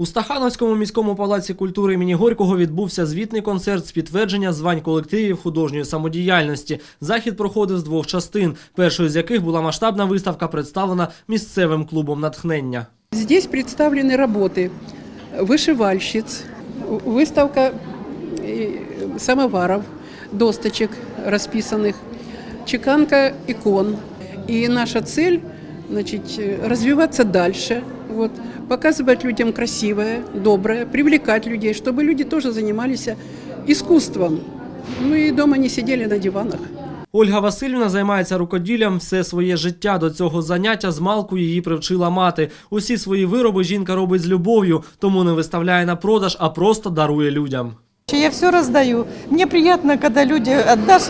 У Стахановському міському палаці культури імені Горького відбувся звітний концерт з підтвердження звань колективів художньої самодіяльності. Захід проходив з двох частин, першою з яких була масштабна виставка, представлена місцевим клубом натхнення. Здесь представлены работы вышивальщиц, выставка э, самоваров, досточек расписанных, чеканка икон. И наша цель значит, э, развиваться дальше, вот, показывать людям красивое, доброе, привлекать людей, чтобы люди тоже занимались искусством. Ну и дома не сидели на диванах. Ольга Васильівна займається рукоділлям все своє життя. До цього заняття з малку її привчила мати. Усі свої вироби жінка робить з любов'ю, тому не виставляє на продаж, а просто дарує людям. Я все раздаю. Мне приятно, когда люди отдашь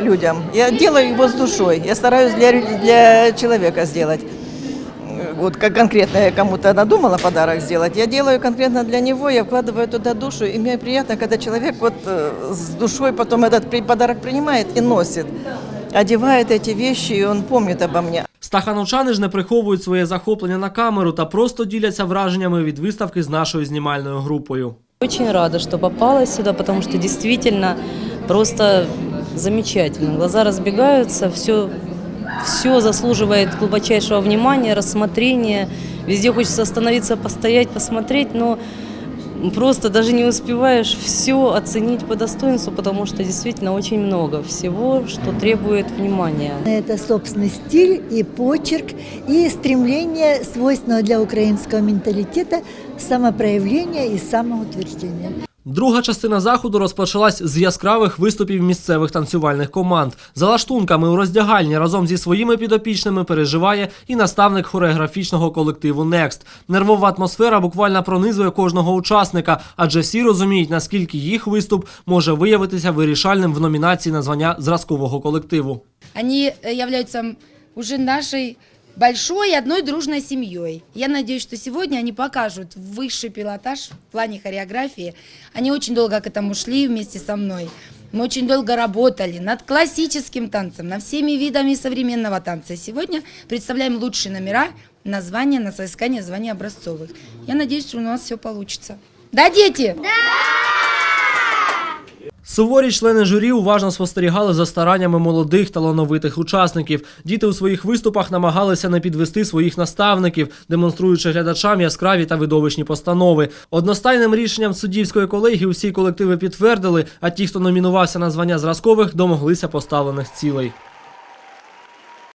людям. Я делаю его с душой. Я стараюсь для, для человека сделать Вот как конкретно я кому-то надумала подарок сделать, я делаю конкретно для него, я вкладываю туда душу, и мне приятно, когда человек вот э, с душой потом этот при- подарок принимает и носит, одевает эти вещи, и он помнит обо мне. Стахановчани ж не приховують своє захоплення на камеру та просто діляться враженнями від виставки з нашою знімальною групою. Очень рада, что попала сюда, потому что действительно просто замечательно. Глаза разбегаются, все, все заслуживает глубочайшего внимания, рассмотрения. Везде хочется остановиться, постоять, посмотреть, но просто даже не успеваешь все оценить по достоинству, потому что действительно очень много всего, что требует внимания. Это собственный стиль и почерк, и стремление, свойственного для украинского менталитета, самопроявления и самоутверждения. Друга частина заходу розпочалась з яскравих виступів місцевих танцювальних команд. За лаштунками у роздягальні разом зі своїми підопічними переживає і наставник хореографічного колективу Next. Нервова атмосфера буквально пронизує кожного учасника, адже всі розуміють, наскільки їх виступ може виявитися вирішальним в номінації на звання зразкового колективу. Они э, являются уже нашей большой одной дружной семьей. Я надеюсь, что сегодня они покажут высший пилотаж в плане хореографии. Они очень долго к этому шли вместе со мной. Мы очень долго работали над классическим танцем, над всеми видами современного танца. Сегодня представляем лучшие номера, названия на соискание звания образцовых. Я надеюсь, что у нас все получится. Да, дети? Суворі члени журі уважно спостерігали за стараннями молодих талановитих учасників. Діти у своїх виступах намагалися не підвести своїх наставників, демонструючи глядачам яскраві та видовищні постанови. Одностайним рішенням суддівської колегії усі колективи підтвердили, а ті, хто номінувався на звання зразкових, домоглися поставлених цілей.